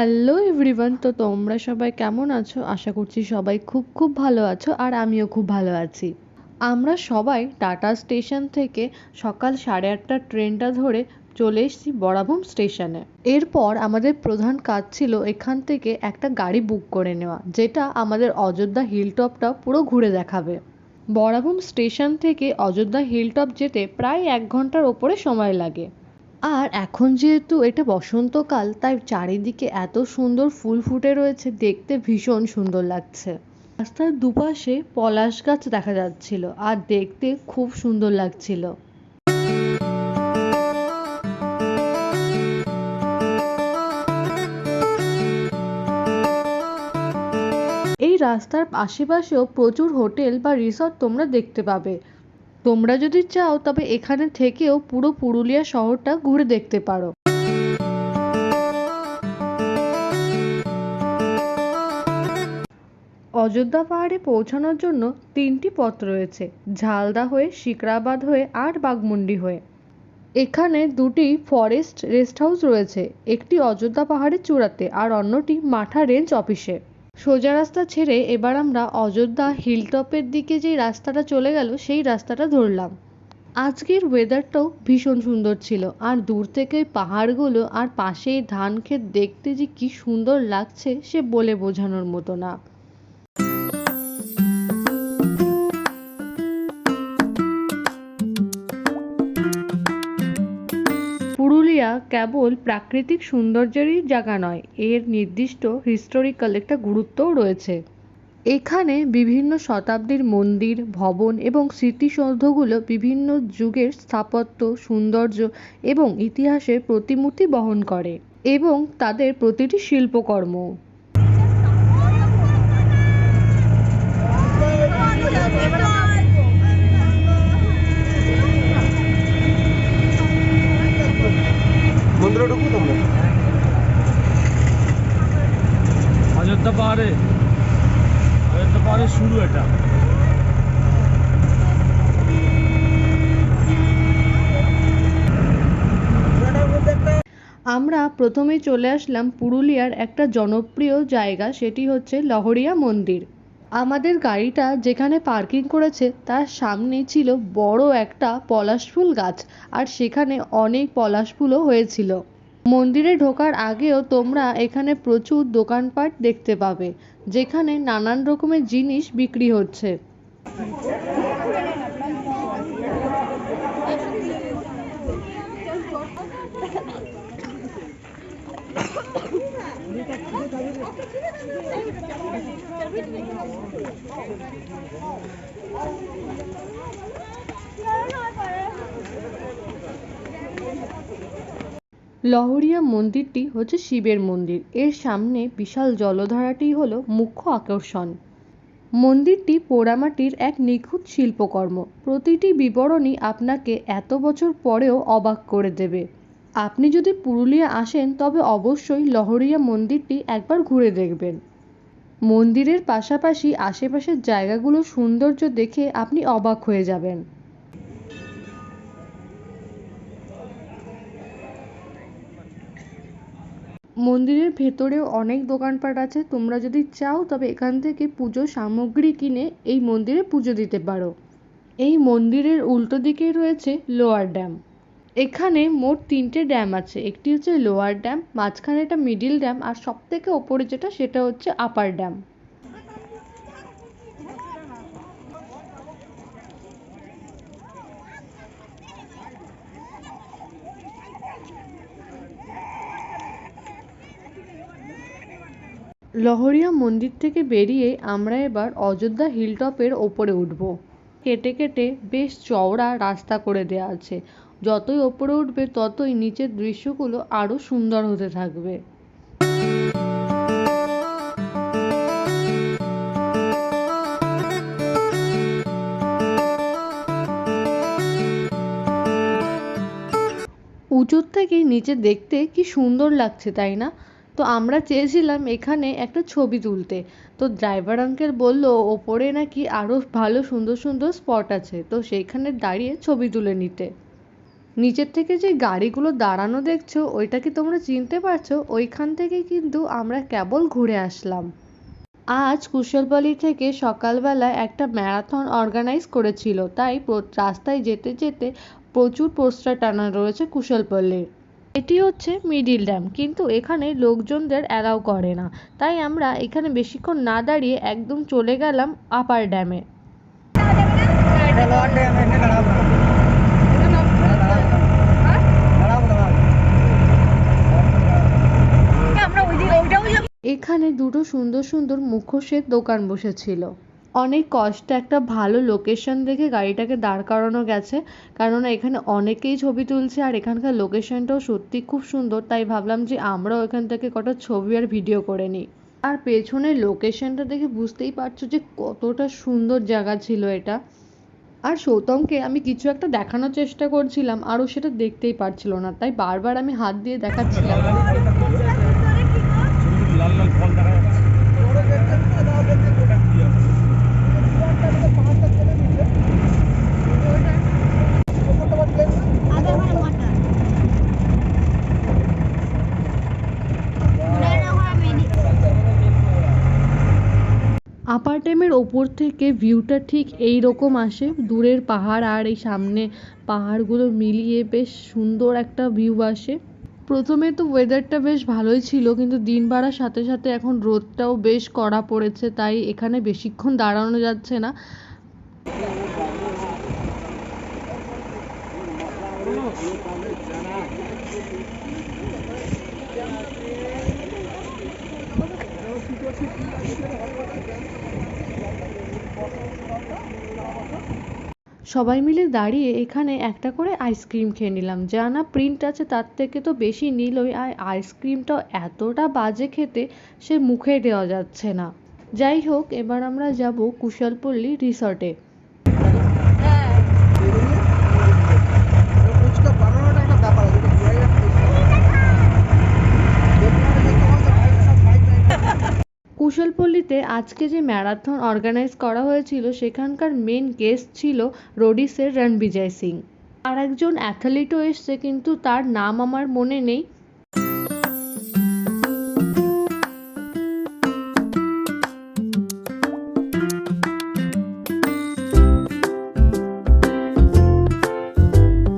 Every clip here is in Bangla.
হ্যালো এভরিওয়ান তো তোমরা সবাই কেমন আছো? আশা করছি সবাই খুব খুব ভালো আছো আর আমিও খুব ভালো আছি। আমরা সবাই টাটা স্টেশন থেকে সকাল সাড়ে আটটার ট্রেনটা ধরে চলে এসেছি বরাভূম স্টেশনে এরপর আমাদের প্রধান কাজ ছিল এখান থেকে একটা গাড়ি বুক করে নেওয়া, যেটা আমাদের অযোধ্যা হিলটপটা পুরো ঘুরে দেখাবে। বরাভূম স্টেশন থেকে অযোধ্যা হিলটপ যেতে প্রায় এক ঘণ্টার ওপরে সময় লাগে। আর এখন যেহেতু এটা বসন্তকাল, তাই চারিদিকে এত সুন্দর ফুল ফুটে রয়েছে, দেখতে ভীষণ সুন্দর লাগছে। রাস্তার দুপাশে পলাশ গাছ দেখা যাচ্ছিল, আর দেখতে খুব সুন্দর লাগছিল। এই রাস্তার আশেপাশেও প্রচুর হোটেল বা রিসর্ট তোমরা দেখতে পাবে। তোমরা যদি চাও, তবে এখানে থেকেও পুরো পুরুলিয়া শহরটা ঘুরে দেখতে পারো। অযোধ্যা পাহাড়ে পৌঁছানোর জন্য তিনটি পথ রয়েছে, ঝালদা হয়ে শিকরাবাদ হয়ে আর বাগমুন্ডি হয়ে। এখানে দুটি ফরেস্ট রেস্ট হাউস রয়েছে, একটি অযোধ্যা পাহাড়ের চূড়াতে আর অন্যটি মাঠা রেঞ্জ অফিসে সোজা রাস্তা ছেড়ে এবার আমরা অযোধ্যা হিলটপের দিকে যেই রাস্তাটা চলে গেল, সেই রাস্তাটা ধরলাম। আজকের ওয়েদারটাও ভীষণ সুন্দর ছিল। আর দূর থেকে পাহাড়গুলো আর পাশেই ধান ক্ষেত দেখতে যে কি সুন্দর লাগছে, সে বলে বোঝানোর মতো না। পুরুলিয়া কেবল প্রাকৃতিক সৌন্দর্যেরই জায়গা নয়, এর নির্দিষ্ট হিস্টোরিক্যাল একটা গুরুত্বও রয়েছে। এখানে বিভিন্ন শতাব্দীর মন্দির, ভবন এবং স্মৃতিসৌধগুলো বিভিন্ন যুগের স্থাপত্য, সৌন্দর্য এবং ইতিহাসের প্রতিমূর্তি বহন করে এবং তাদের প্রতিটি শিল্পকর্ম। মন্দিরে ঢুকবো তোমরা অযোধ্যা পাহাড়ে অযোধ্যা পাহাড়ে শুরু এটা। আমরা প্রথমে চলে আসলাম পুরুলিয়ার একটা জনপ্রিয় জায়গা সেটি হচ্ছে লহরিয়া মন্দির। আমাদের গাড়িটা যেখানে পার্কিং করেছে তার সামনে ছিল বড় একটা পলাশ ফুল গাছ আর সেখানে অনেক পলাশ ফুলও হয়েছিল মন্দিরে ঢোকার আগেও তোমরা এখানে প্রচুর দোকানপাট দেখতে পাবে যেখানে নানান রকমের জিনিস বিক্রি হচ্ছে লহরিয়া মন্দিরটি হচ্ছে শিবের মন্দির। এর সামনে বিশাল জলধারাটি হল মুখ্য আকর্ষণ। মন্দিরটি পোড়ামাটির এক নিখুঁত শিল্পকর্ম। প্রতিটি বিবরণী আপনাকে এত বছর পরেও অবাক করে দেবে। আপনি যদি পুরুলিয়া আসেন, তবে অবশ্যই লহরিয়া মন্দিরটি একবার ঘুরে দেখবেন। মন্দিরের পাশাপাশি আশেপাশের জায়গাগুলোর সৌন্দর্য দেখে আপনি অবাক হয়ে যাবেন। মন্দিরের ভেতরেও অনেক দোকানপাট আছে, তোমরা যদি চাও তবে এখান থেকে পুজোর সামগ্রী কিনে এই মন্দিরে পুজো দিতে পারো। এই মন্দিরের উল্টো দিকেই রয়েছে লোয়ার ড্যাম। এখানে মোট তিনটে ড্যাম আছে। একটি হচ্ছে লোয়ার ড্যাম মাঝখানে একটা মিডিল ড্যাম আর সব থেকে ওপরে যেটা, সেটা হচ্ছে আপার ড্যাম লহরিয়া মন্দির থেকে বেরিয়ে আমরা এবার অযোধ্যা হিলটপের ওপরে উঠব। কেটে কেটে বেশ চওড়া রাস্তা করে দেওয়া আছে। যতই ওপরে উঠবে, ততই নিচের দৃশ্যগুলো আরও সুন্দর হতে থাকবে। উঁচুর থেকে নিচে দেখতে কি সুন্দর লাগছে, তাই না? তো আমরা চেয়েছিলাম এখানে একটা ছবি তুলতে। তো ড্রাইভার আঙ্কেল বলল, ওপরে নাকি আরও ভালো সুন্দর সুন্দর স্পট আছে। তো সেইখানে দাঁড়িয়ে ছবি তুলে নিতে। নিচের থেকে যে গাড়িগুলো দাঁড়ানো দেখছ, ওইটা কি তোমরা চিনতে পারছ? ওইখান থেকে কিন্তু আমরা কেবল ঘুরে আসলাম। আজ কুশলবালি থেকে সকালবেলা একটা ম্যারাথন অর্গানাইজ করেছিল, তাই রাস্তায় যেতে যেতে প্রচুর পোস্টার টানা রয়েছে কুশলপল্লীর। এটি হচ্ছে মিডিল ড্যাম কিন্তু এখানে লোকজনদের অ্যালাউ করে না, তাই আমরা এখানে বেশিক্ষণ না দাঁড়িয়ে একদম চলে গেলাম আপার ড্যামে এখানে দুটো সুন্দর সুন্দর মুখোশের দোকান বসেছিল। অনেক কষ্টে একটা ভালো লোকেশন দেখে গাড়িটাকে দাঁড় করানো গেছে। কারণ এখানে অনেকেই ছবি তুলছে আর এখানকার লোকেশনটাও সত্যি খুব সুন্দর। তাই ভাবলাম যে আমরাও এখান থেকে কটা ছবি আর ভিডিও করে নিই। আর পেছনের লোকেশনটা দেখে বুঝতেই পারছ যে কতটা সুন্দর জায়গা ছিল এটা। আর সৌতমকে আমি কিছু একটা দেখানোর চেষ্টা করছিলাম, আরও সেটা দেখতেই পারছিল না। তাই বারবার আমি হাত দিয়ে দেখাচ্ছিলাম। লাল লাল ফল দেখা যাচ্ছে? আপার ওপর থেকে ভিউটা ঠিক এই রকম আসে দূরের পাহাড় আর এই সামনে পাহাড়গুলো মিলিয়ে বেশ সুন্দর একটা ভিউ আসে প্রথমে তো ওয়েদারটা বেশ ভালোই ছিল, কিন্তু দিন বাড়ার সাথে সাথে এখন রোদটাও বেশ কড়া পড়েছে, তাই এখানে বেশিক্ষণ দাঁড়ানো যাচ্ছে না। সবাই মিলে দাঁড়িয়ে এখানে একটা করে আইসক্রিম খেয়ে নিলাম। যা না প্রিন্ট আছে তার থেকে তো বেশি নিলই আর আইসক্রিমটা এতটা বাজে খেতে সে মুখে দেওয়া যাচ্ছে না। যাই হোক, এবার আমরা যাব কুশলপল্লী রিসর্টে কুশলপল্লীতে আজকে যে ম্যারাথন অর্গানাইজ করা হয়েছিল, সেখানকার মেন গেস্ট ছিল রোডিসের রণবিজয় সিং। আর একজন অ্যাথলিটও এসছে, কিন্তু তার নাম আমার মনে নেই।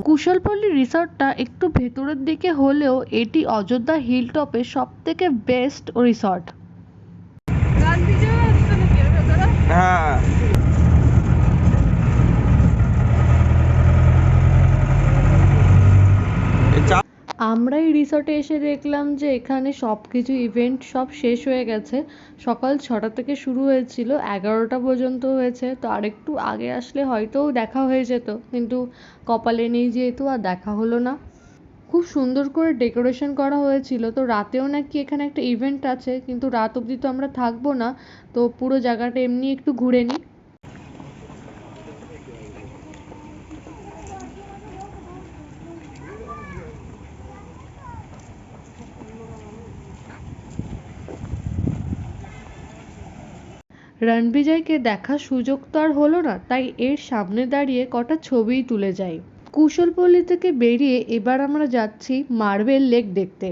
কুশলপল্লী রিসর্টটা একটু ভেতরের দিকে হলেও এটি অযোধ্যা হিল সব থেকে বেস্ট রিসর্ট হ্যাঁ। আমরা এই রিসর্টে এসে দেখলাম যে এখানে সব কিছু ইভেন্ট সব শেষ হয়ে গেছে। সকাল ছটা থেকে শুরু হয়েছিল, এগারোটা পর্যন্ত হয়েছে। তো আরেকটু আগে আসলে হয়তো দেখা হয়ে যেত, কিন্তু কপালে নেই যেহেতু আর দেখা হলো না। খুব সুন্দর করে ডেকোরেশন করা হয়েছিল। তো রাতেও নাকি এখানে একটা ইভেন্ট আছে, কিন্তু রাত অবধি তো আমরা থাকব না। তো পুরো জায়গাটা এমনি একটু ঘুরে নিই। রণবিজয়কে দেখার সুযোগ তো আর হলো না, তাই এর সামনে দাঁড়িয়ে কটা ছবিই তুলে যাই। কুশলপল্লী থেকে বেরিয়ে এবার আমরা যাচ্ছি মার্বেল লেক দেখতে।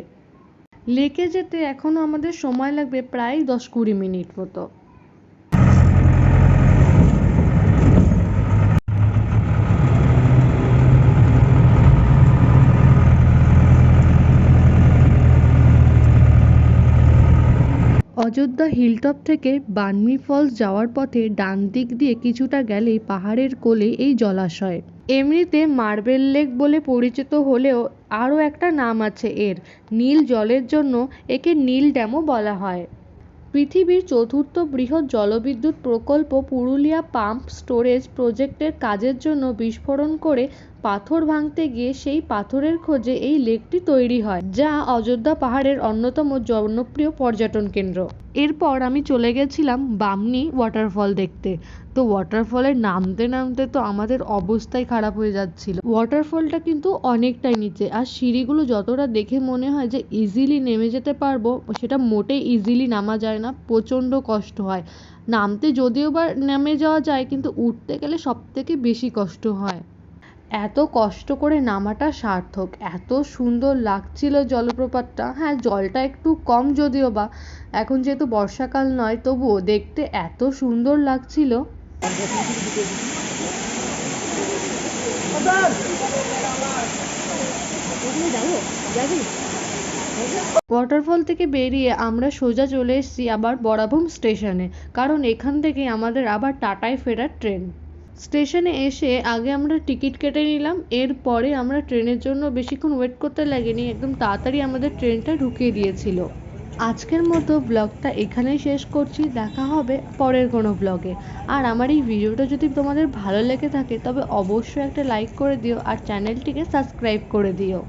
লেকে যেতে এখনও আমাদের সময় লাগবে প্রায় দশ কুড়ি মিনিট মতো। অযোধ্যা হিলটপ থেকে বানমি ফলস যাওয়ার পথে ডান দিক দিয়ে কিছুটা গেলেই পাহাড়ের কোলে এই জলাশয়। এমনিতে মার্বেল লেক বলে পরিচিত হলেও আরও একটা নাম আছে এর, নীল জলের জন্য একে নীল ড্যামও বলা হয়। পৃথিবীর চতুর্থ বৃহৎ জলবিদ্যুৎ প্রকল্প পুরুলিয়া পাম্প স্টোরেজ প্রজেক্টের কাজের জন্য বিস্ফোরণ করে পাথর ভাঙতে গিয়ে সেই পাথরের খোঁজে এই লেকটি তৈরি হয়, যা অযোধ্যা পাহাড়ের অন্যতম জনপ্রিয় পর্যটন কেন্দ্র। এরপর আমি চলে গেছিলাম বামনি ওয়াটারফল দেখতে। তো ওয়াটারফলে নামতে নামতে তো আমাদের অবস্থাই খারাপ হয়ে যাচ্ছিল। ওয়াটারফলটা কিন্তু অনেকটাই নিচে, আর সিঁড়িগুলো যতটা দেখে মনে হয় যে ইজিলি নেমে যেতে পারব, সেটা মোটেই ইজিলি নামা যায় না, প্রচণ্ড কষ্ট হয়। নামতে যদিও বা নেমে যাওয়া যায়, কিন্তু উঠতে গেলে সব থেকে বেশি কষ্ট হয়। এত কষ্ট করে নামাটা সার্থক, এত সুন্দর লাগছিল জলপ্রপাতটা। হ্যাঁ জলটা একটু কম যদিও বা, এখন যেহেতু বর্ষাকাল নয়, তবুও দেখতে এত সুন্দর লাগছিল। ওয়াটারফল থেকে বেরিয়ে আমরা সোজা চলে এসেছি আবার বরাভূম স্টেশনে, কারণ এখান থেকে আমাদের আবার টাটায় ফেরার ট্রেন। স্টেশনে এসে আগে আমরা টিকিট কেটে নিলাম, এরপরে আমরা ট্রেনের জন্য বেশিক্ষণ ওয়েট করতে লাগেনি, একদম তাড়াতাড়ি আমাদের ট্রেনটা ঢুকিয়ে দিয়েছিল। আজকের মতো ব্লগটা এখানেই শেষ করছি, দেখা হবে পরের কোনো ব্লগে। আর আমার এই ভিডিওটা যদি তোমাদের ভালো লেগে থাকে, তবে অবশ্যই একটা লাইক করে দিও আর চ্যানেলটিকে সাবস্ক্রাইব করে দিও।